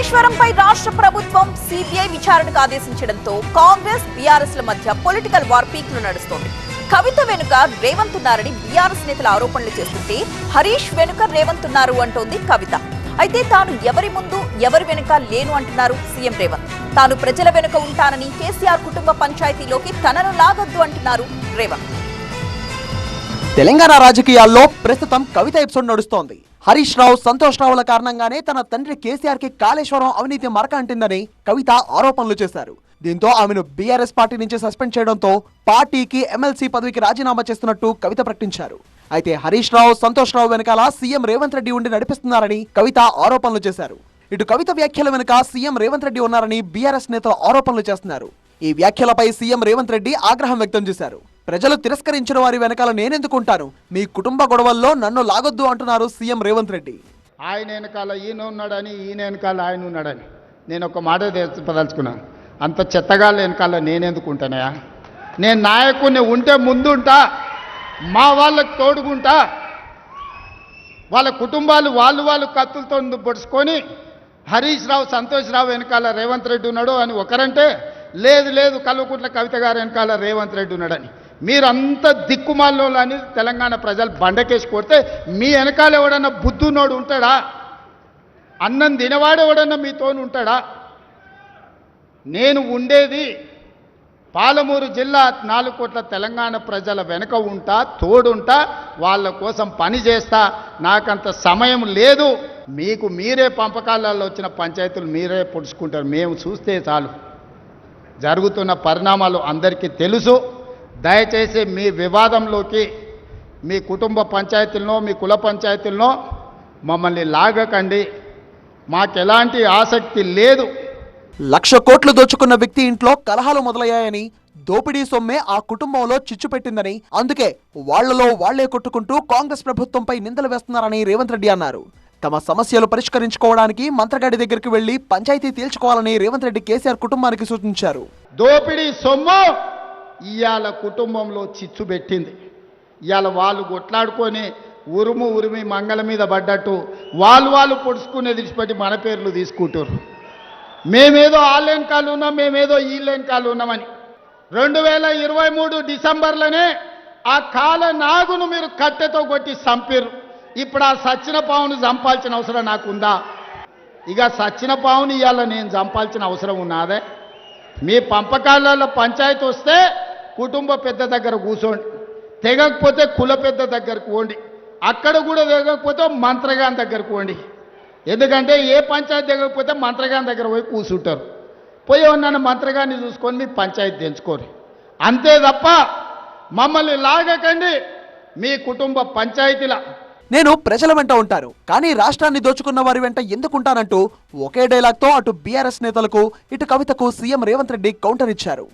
కాళేశ్వరంపై రాష్ట్ర ప్రభుత్వం సిబిఐ విచారణకు ఆదేశించడంతో కాంగ్రెస్ బీఆర్ఎస్ ల మధ్య పొలిటికల్ వార్ పీక్లు నడుస్తోంది. కవిత వెనుక రేవంత్ ఉన్నారని బీఆర్ఎస్ నేతల ఆరోపణలు చేస్తుంటే హరీష్ వెనుక రేవంత్ ఉన్నారు అంటోంది కవిత. అయితే తాను ఎవరి ముందు ఎవరి వెనుక లేను అంటున్నారు సీఎం రేవంత్. తాను ప్రజల వెనుక ఉంటానని కేసీఆర్ కుటుంబ పంచాయతీలోకి తనను లాగొద్దు అంటున్నారు రేవంత్. తెలంగాణ రాజకీయాల్లో ప్రస్తుతం కవిత ఎపిసోడ్ నడుస్తోంది. హరీష్ రావు సంతోష్ రావుల కారణంగానే తన తండ్రి కేసీఆర్కి కాళేశ్వరం అవినీతి మరక అంటిందని కవిత ఆరోపణలు చేశారు. దీంతో ఆమెను బీఆర్ఎస్ పార్టీ నుంచి సస్పెండ్ చేయడంతో పార్టీకి ఎమ్మెల్సీ పదవికి రాజీనామా చేస్తున్నట్టు కవిత ప్రకటించారు. అయితే హరీష్ రావు సంతోష్ రావు వెనకాల సీఎం రేవంత్ రెడ్డి ఉండి నడిపిస్తున్నారని కవిత ఆరోపణలు చేశారు. ఇటు కవిత వ్యాఖ్యల వెనుక సీఎం రేవంత్ రెడ్డి ఉన్నారని బీఆర్ఎస్ నేతలు ఆరోపణలు చేస్తున్నారు. ఈ వ్యాఖ్యలపై సీఎం రేవంత్ రెడ్డి ఆగ్రహం వ్యక్తం చేశారు. ప్రజలు తిరస్కరించిన వారి వెనకాల నేనెందుకుంటాను? మీ కుటుంబ గొడవల్లో నన్ను లాగొద్దు అంటున్నారు సీఎం రేవంత్ రెడ్డి. ఆయన వెనకాల ఈయన ఉన్నాడని ఈయన వెనకాల ఆయన ఉన్నాడని నేను ఒక మాట తెలుసుకున్నాను అంత చెత్తగాళ్ళ వెనకాల నేనెందుకుంటానయా నేను నాయకుడిని ఉంటే ముందుంటా మా వాళ్ళకి తోడుకుంటా వాళ్ళ కుటుంబాలు వాళ్ళు వాళ్ళు కత్తులతో పొడుచుకొని హరీష్ రావు సంతోష్ రావు వెనకాల రేవంత్ రెడ్డి ఉన్నాడు అని ఒకరంటే లేదు లేదు కల్వకుంట్ల కవిత గారు వెనకాల రేవంత్ రెడ్డి ఉన్నాడని. మీరంత దిక్కుమాల్లో అని తెలంగాణ ప్రజలు బండకేసి కొడితే మీ వెనకాల ఎవడన్నా బుద్ధునోడు ఉంటాడా? అన్నం తినవాడు ఎవడన్నా మీతోని ఉంటాడా? నేను ఉండేది పాలమూరు జిల్లా నాలుగు కోట్ల తెలంగాణ ప్రజల వెనుక ఉంటా తోడుంటా వాళ్ళ కోసం పని చేస్తా. నాకంత సమయం లేదు. మీకు మీరే పంపకాలలో వచ్చిన పంచాయతీలు మీరే పొడుచుకుంటారు. మేము చూస్తే చాలు. జరుగుతున్న పరిణామాలు అందరికీ తెలుసు. దయచేసి మీ వివాదంలోకి మీ కుటుంబ పంచాయతీలను మీ కుల పంచాయతీలను మమ్మల్ని లాగకండి. మాకు ఎలాంటి ఆసక్తి లేదు. లక్ష కోట్లు దోచుకున్న వ్యక్తి ఇంట్లో కలహాలు మొదలయ్యాయని దోపిడీ సొమ్మే ఆ కుటుంబంలో చిచ్చు పెట్టిందని అందుకే వాళ్ళలో వాళ్ళే కొట్టుకుంటూ కాంగ్రెస్ ప్రభుత్వంపై నిందలు వేస్తున్నారని రేవంత్ రెడ్డి అన్నారు. తమ సమస్యలు పరిష్కరించుకోవడానికి మంత్రగాడి దగ్గరికి వెళ్ళి పంచాయతీ తేల్చుకోవాలని రేవంత్ రెడ్డి కేసీఆర్ కుటుంబానికి సూచించారు. దోపిడీ సొమ్ము ఇవాళ కుటుంబంలో చిచ్చు పెట్టింది. ఇవాళ వాళ్ళు కొట్లాడుకొని ఉరుము ఉరిమి మంగళ మీద పడ్డట్టు వాళ్ళు వాళ్ళు పొడుచుకునే విడిచిపెట్టి మన పేర్లు తీసుకుంటారు మేమేదో ఆన్లైన్ కాలు ఉన్నాం మేమేదో ఈన్లైన్ కాళ్ళు కాలు ఉన్నామని. రెండు వేల ఇరవై మూడు డిసెంబర్లోనే ఆ కాల నాగును మీరు కట్టెతో కొట్టి చంపారు ఇప్పుడు ఆ సచ్చిన పావును చంపాల్సిన అవసరం నాకుందా? ఇక సచ్చిన పావుని ఇవాళ నేను చంపాల్సిన అవసరం ఉన్నాదే. మీ పంపకాలలో పంచాయతీ వస్తే కుటుంబ పెద్ద దగ్గర కూర్చోండి తెగకపోతే కుల పెద్ద దగ్గరకు పోండి. అక్కడ కూడా తెగకపోతే మంత్రగాని దగ్గరకు పోండి. ఎందుకంటే ఏ పంచాయతీ తెగకపోతే మంత్రగాని దగ్గర పోయి కూర్చుంటారు పోయి ఉన్నాను మంత్రగాన్ని చూసుకొని మీ పంచాయతీ తెంచుకోరు. అంతే తప్ప మమ్మల్ని లాగకండి. మీ కుటుంబ పంచాయతీల నేను ప్రజల వెంట ఉంటాను. కానీ రాష్ట్రాన్ని దోచుకున్న వారి వెంట ఎందుకుంటానంటూ ఒకే డైలాగ్తో అటు బీఆర్ఎస్ నేతలకు ఇటు కవితకు సీఎం రేవంత్ రెడ్డి కౌంటర్ ఇచ్చారు.